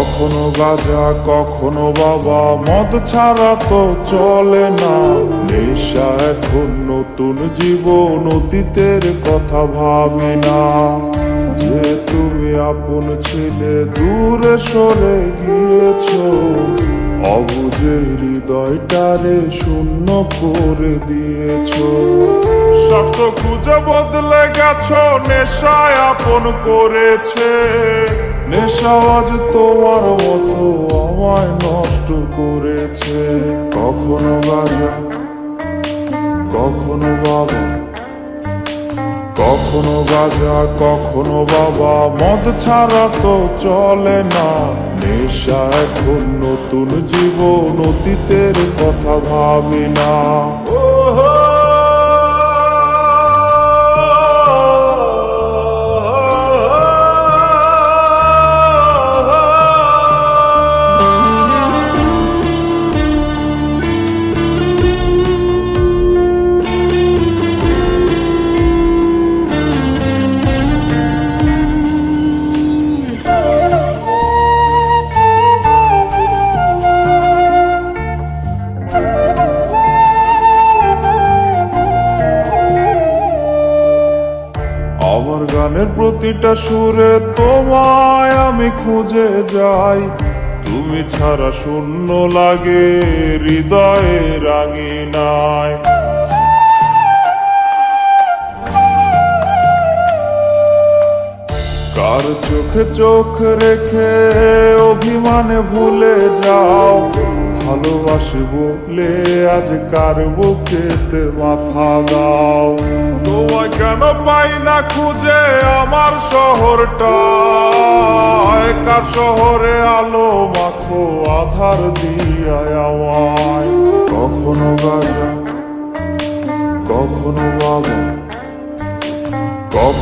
কখনো গাজা কখনো বাবা। মদ ছাড়া তো চলে না। নেশা এখন নতুন জীবন, অতীতের কথা ভাবে না। যে তুমি আপন ছেলে, দূরে সরে গিয়েছো। অবুঝে হৃদয়টারে শূন্য করে দিয়েছ। শর্ত খুঁজে বদলে গেছো, নেশায় আপন করেছে। আজ তোমার মতো আমায় নষ্ট করেছে। কখনো গাজা কখনো বাবা, কখনো গাজা কখনো বাবা। মদ ছাড়া তো চলে না। নেশা এখন নতুন জীবন অতীতের কথা ভাবি না। প্রতিটা সুরে তোমায় আমি খুঁজে যাই। তুমি ছাড়া শূন্য লাগে, হৃদয়ে রাঙিনায়। কার চোখে চোখ রেখে অভিমানে ভুলে যাও ভালোবাসি বলে আজ কার বুকেতে মাথা দাও? তোমায় কেন পাই না খুঁজে আমার শহরটা কার শহরে আলো মাখো, আধার দিয়া আমায়? কখনো গাজা কখনো বাবা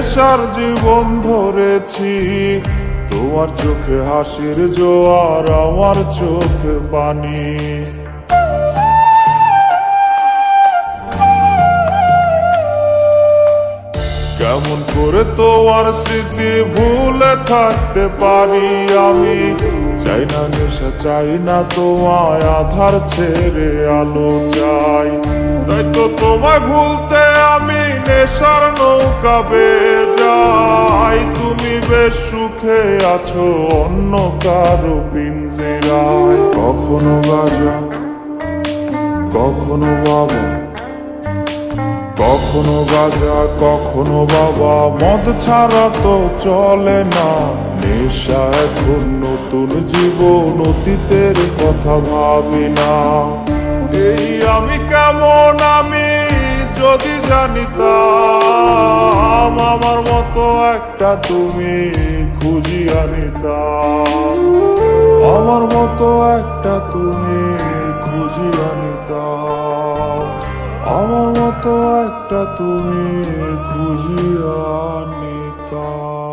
নেশার জীবন ধরেছি। তোমার চোখে হাসির জোয়ার, আমার চোখে পানি। কেমন করে তোমার স্মৃতি ভুলে থাকতে পারি আমি? চাই না নেশা, চাই না তোমায় আধার ছেড়ে আলো চাই। তাই তো তোমায় ভুলতে আমি নেশার নৌকা বেয়ে যাই। তুমি বেশ সুখে আছো, অন্য কারও পিঞ্জিরায়। কখনো গাজা কখনো বাবা, কখনো গাজা কখনো বাবা। মদ ছাড়া তো চলে না। নেশা এখন নতুন জীবন অতীতের কথা ভাবি না। এই আমি কেমন আমি যদি জানিতাম, আমার মতো একটা তুমি খুঁজি আনিতাম আমার মতো একটা তুমি খুঁজি আনিতাম আমার মতো একটা তুমি খুঁজি আনিতাম